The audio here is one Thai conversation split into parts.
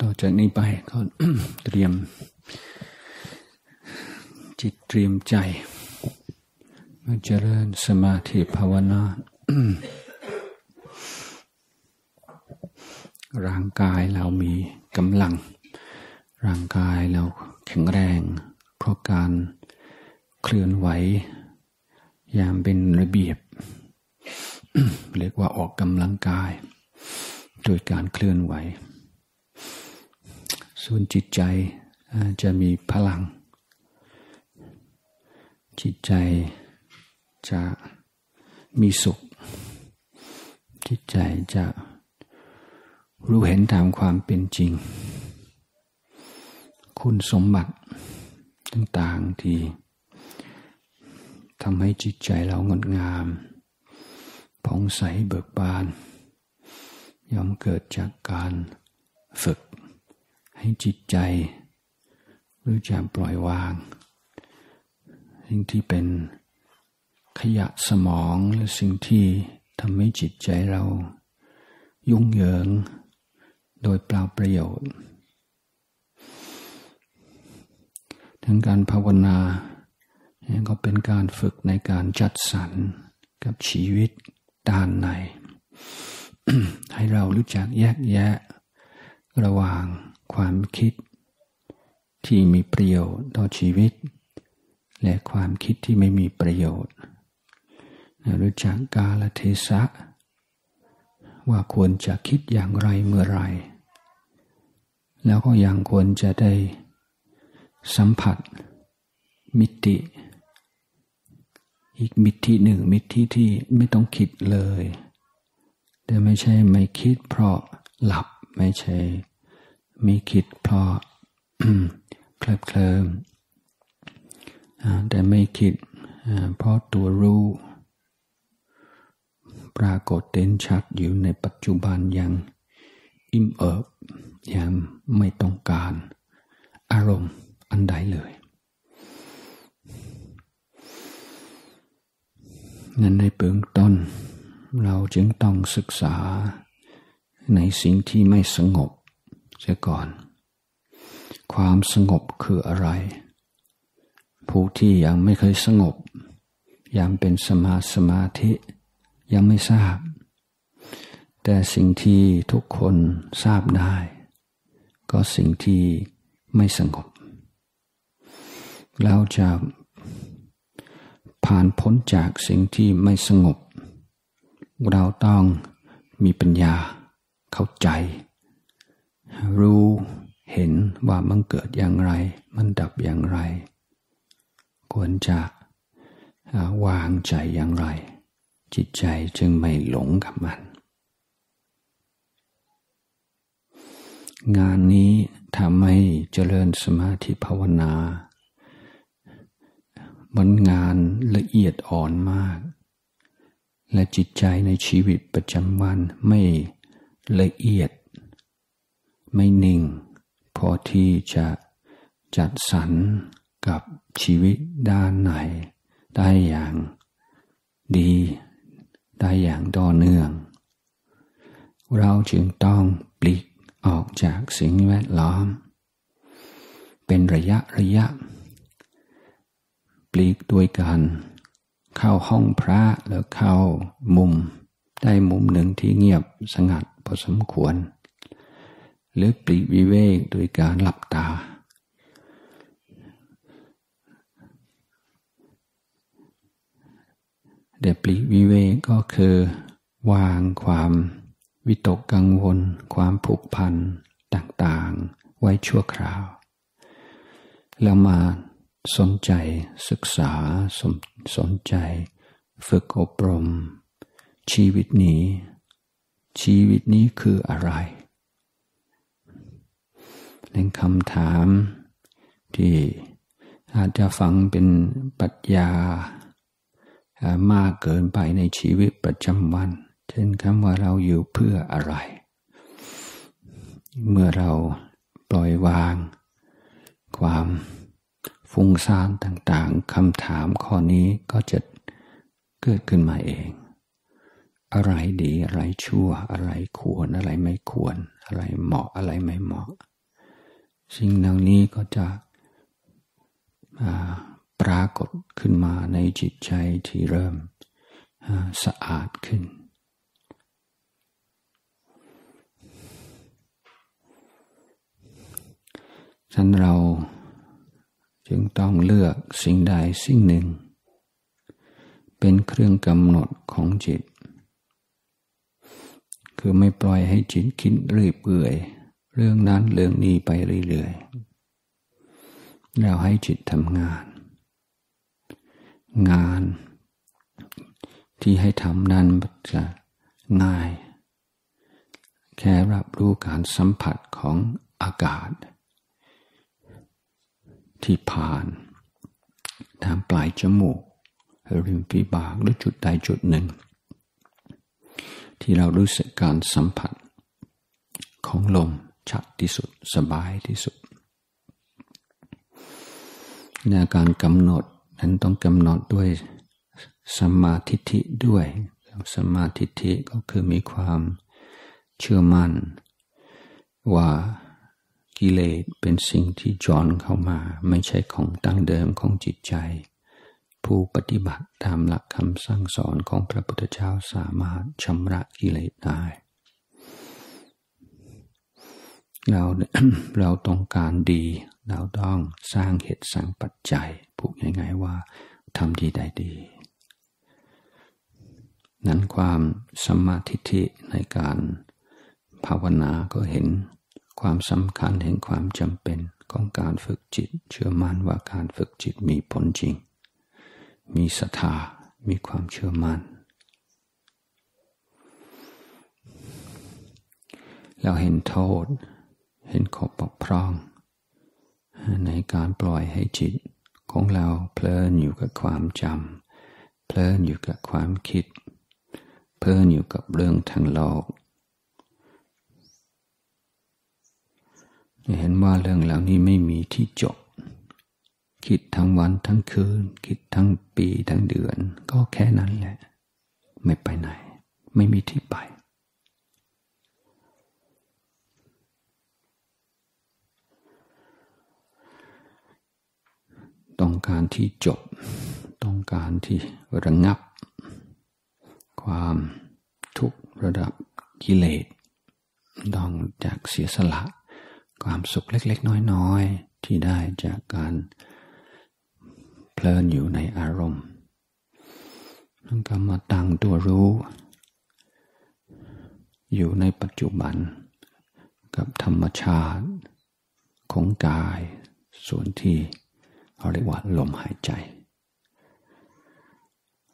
ต่อจากนี้ไปก็เตรียม จิตเตรียมใจมาเจริญสมาธิภาวนา ร่างกายเรามีกำลัง ร่างกายเราแข็งแรง เพราะการเคลื่อนไหว อย่างเป็นระเบียบ เรียกว่าออกกำลังกาย โดยการเคลื่อนไหว ส่วนจิตใจจะมีพลัง จิตใจจะมีสุข จิตใจจะรู้เห็นตามความเป็นจริง คุณสมบัติต่างๆที่ทำให้จิตใจเรางดงามผ่องใสเบิกบาน ย่อมเกิดจากการฝึก ให้จิตใจ รู้จักปล่อยวางสิ่งที่เป็นขยะสมองหรือสิ่งที่ทำให้จิตใจเรา ยุ่งเหยิง โดยเปล่าประโยชน์ทั้งการภาวนาก็เป็นการฝึกในการจัดสรรกับชีวิตด้านใน ให้เรารู้จักแยกแยะ ระหว่างความคิด ที่มีประโยชน์ต่อชีวิต และความคิดที่ไม่มีประโยชน์รู้จักกาลเทศะ ว่าควรจะคิดอย่างไรเมื่อไร แล้วก็ยังควรจะได้สัมผัส มิติ อีกมิติหนึ่งมิติที่ไม่ต้องคิดเลย แต่ไม่ใช่ไม่คิดเพราะหลับ ไม่ใช่ ไมีคิดเพราะเคลิบเคลิมแต่ไม่คิดเพราะตัวรู้ ปรากฏเด่นชัดอยู่ในปัจจุบันอย่างอิ่มเอิบอย่างไม่ต้องการอารมณ์อันใดเลย นั้นในเบื้องต้น เราจึงต้องศึกษา ในสิ่งที่ไม่สงบเสียก่อน ความสงบคืออะไร ผู้ที่ยังไม่เคยสงบ ยังเป็นสมาสมาธิยังไม่ทราบ แต่สิ่งที่ทุกคนทราบได้ ก็สิ่งที่ไม่สงบเราจะผ่านพ้นจากสิ่งที่ไม่สงบ เราต้องมีปัญญา เข้าใจ รู้เห็นว่ามันเกิดอย่างไร มันดับอย่างไร ควรจะวางใจอย่างไร จิตใจจึงไม่หลงกับมัน งานนี้ทำให้เจริญสมาธิภาวนามันงานละเอียดอ่อนมาก และจิตใจในชีวิตประจำวันไม่ ละเอียด ไม่นิ่ง พอที่จะจัดสรรกับชีวิตด้านไหน ได้อย่างดี ได้อย่างต่อเนื่อง เราจึงต้องปลีกออกจากสิ่งแวดล้อม เป็นระยะระยะ ปลีกด้วยกัน เข้าห้องพระแล้วเข้ามุม ได้มุมหนึ่งที่เงียบสงัดพอสมควร หรือปลีวิเวกโดยการหลับตา เดปลีวิเวกก็คือ วางความวิตกกังวล ความผูกพันต่างๆ ไว้ชั่วคราว แล้วมาสนใจศึกษาสสนใจ ฝึกอบรม ชีวิตนี้ ชีวิตนี้คืออะไรเป็นคำถามที่อาจจะฟังเป็นปรัชญามากเกินไปในชีวิตประจำวัน เช่นคำว่าเราอยู่เพื่ออะไร เมื่อเราปล่อยวางคความฟุ้งซ่านต่างๆคำถามข้อนี้ก็จะเกิดขึ้นมาเอง อะไรดีอะไรชั่ว อะไรควรอะไรไม่ควร อะไรเหมาะอะไรไม่เหมาะ สิ่งเหล่านี้ก็จะปรากฏขึ้นมาในจิตใจที่เริ่มสะอาดขึ้นฉันเราจึงต้องเลือกสิ่งใดสิ่งหนึ่ง เป็นเครื่องกำหนดของจิต คือไม่ปล่อยให้จิตคิดเรื่อยเปื่อย เรื่องนั้นเรื่องนี้ไปเรื่อยๆเราให้จิตทำงาน งานที่ให้ทำนั้นจะง่าย แค่รับรู้การสัมผัสของอากาศ ที่ผ่าน ทางปลายจมูกริมฝีปากหรือจุดใดจุดหนึ่ง ที่เรารู้สึกการสัมผัส ของลมชัดที่สุดสบายที่สุดในการกำหนดนั้นต้องกำหนดด้วยสมาธิิด้วย สมาธิิก็คือมีความเชื่อมั่น ว่ากิเลสเป็นสิ่งที่จอนเข้ามา ไม่ใช่ของตั้งเดิมของจิตใจ ผู้ปฏิบัติตามหลักคำสั่งสอนของพระพุทธเจ้าสามารถชำระกิเลสได้เราเราต้องการดี เราต้องสร้างเหตุสร้างปัจจัยพูดง่ายๆว่าทำดีได้ดี นั้นความสมาธิในการภาวนาก็เห็นความสำคัญเห็นความจำเป็นของการฝึกจิต เชื่อมั่นว่าการฝึกจิตมีผลจริง มีศรัทธา มีความเชื่อมั่นเราเห็นโทษ เห็นขอบบกพร่อง ในการปล่อยให้จิตของเราเพลินอยู่กับความจำ เพลินอยู่กับความคิด เพลินอยู่กับเรื่องทางโลก เห็นว่าเรื่องเหล่านี้ไม่มีที่จบ คิดทั้งวันทั้งคืน คิดทั้งปีทั้งเดือน ก็แค่นั้นแหละ ไม่ไปไหน ไม่มีที่ไป ต้องการที่จบ ต้องการที่ระงับ ความทุกระดับกิเลสดองจากเสียสละ ความสุขเล็ก ๆ น้อย ๆ ที่ได้จากการเลินอยู่ในอารมณ์ต้องกมาตั้งตัวรู้ อยู่ในปัจจุบัน กับธรรมชาติ ของกาย ส่วนที่เราเรียกว่าลมหายใจ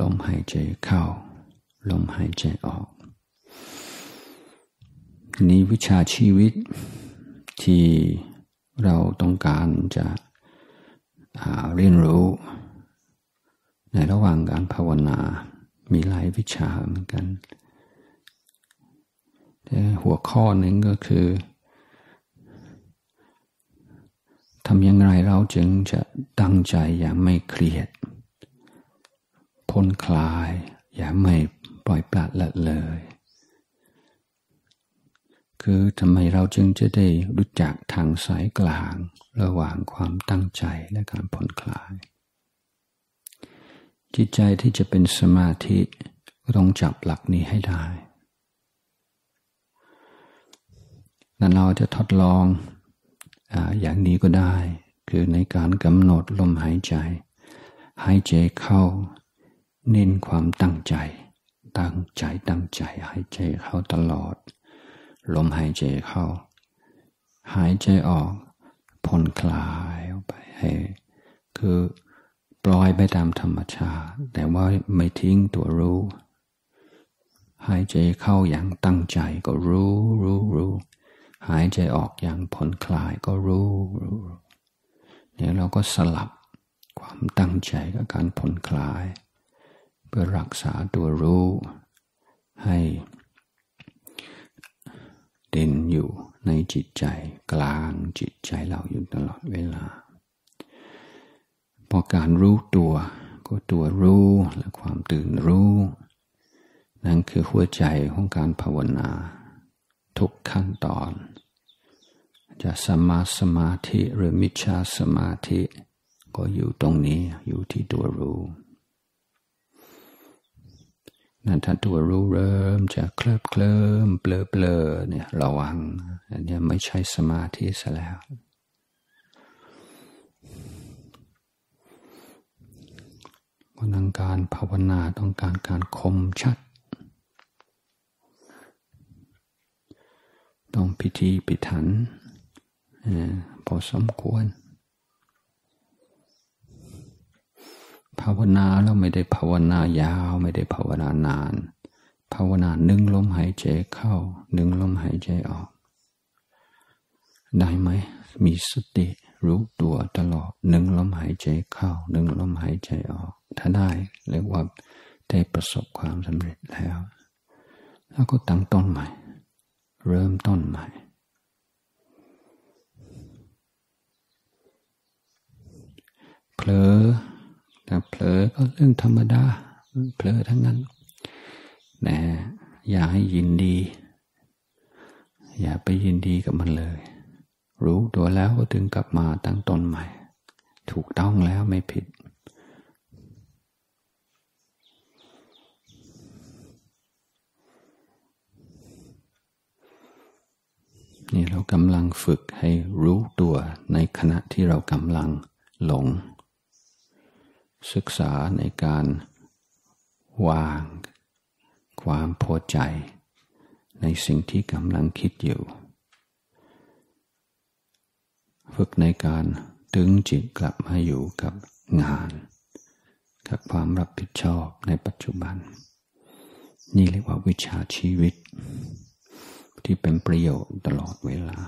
ลมหายใจเข้า ลมหายใจออก นี้วิชาชีวิตที่เราต้องการจะ เรียนรู้ ในระหว่างการภาวนา มีหลายวิชาเหมือนกัน แต่หัวข้อหนึ่งก็คือทำยังไงเราจึงจะตั้งใจอย่างไม่เครียดพ้นคลาย อย่าไม่ปล่อยปละละเลย คือทำไมเราจึงจะได้รู้จักทางสายกลาง ระหว่างความตั้งใจและการผ่อนคลาย จิตใจที่จะเป็นสมาธิต้องจับหลักนี้ให้ได้นั้นเราจะทดลองออย่างนี้ก็ได้ คือในการกำหนดลมหายใจ หายใจเข้า เน้นความตั้งใจ ตั้งใจตั้งใจหายใจเข้าตลอด ลมหายใจเข้า หายใจออกผ่อนคลายออกไปให้คือปล่อยไปตามธรรมชาติ แต่ว่าไม่ทิ้งตัวรู้ หายใจเข้าอย่างตั้งใจก็รู้รู้รู้หายใจออกอย่างผ่อนคลายก็รู้รู้เนี่ยเราก็สลับความตั้งใจกับการผ่อนคลาย เพื่อรักษาตัวรู้ให้ เด่นอยู่ในจิตใจกลางจิตใจเราอยู่ตลอดเวลา พอการรู้ตัวก็ตัวรู้และความตื่นรู้ นั่นคือหัวใจของการภาวนา ทุกขั้นตอน จะสมาสมาธิหรือมิจฉาสมาธิ ก็อยู่ตรงนี้อยู่ที่ตัวรู้ นั่นถ้านตัวรู้เริ่มจะเคลิบเคลิ้มเปลอเปลอเนี่ยระวัง อันนี้ไม่ใช่สมาธิซะแล้วพนังการภาวนาต้องการการคมชัด ต้องพิธีพิถันพอสมควร ภาวนาแล้วไม่ได้ภาวนายาว ไม่ได้ภาวนานาน ภาวนาหนึ่งลมหายใจเข้าหนึ่งลมหายใจออก ได้ไหมมีสติรู้ตัวตลอดหนึ่งลมหายใจเข้าหนึ่งลมหายใจออก ถ้าได้เรียกว่าได้ประสบความสำเร็จแล้ว แล้วก็ตั้งต้นใหม่ เริ่มต้นใหม่เผลอ แต่เผลอก็เรื่องธรรมดาเผลอทั้งนั้นนะอย่าให้ยินดี อย่าไปยินดีกับมันเลย รู้ตัวแล้วก็ถึงกลับมาตั้งตนใหม่ ถูกต้องแล้วไม่ผิดนี่เรากำลังฝึกให้รู้ตัวในขณะที่เรากำลังหลง ศึกษาในการวางความพอใจ ในสิ่งที่กำลังคิดอยู่ ฝึกในการดึงจิตกลับมาอยู่กับงาน กับความรับผิดชอบในปัจจุบัน นี่เรียกว่าวิชาชีวิต ที่เป็นประโยชน์ตลอดเวลา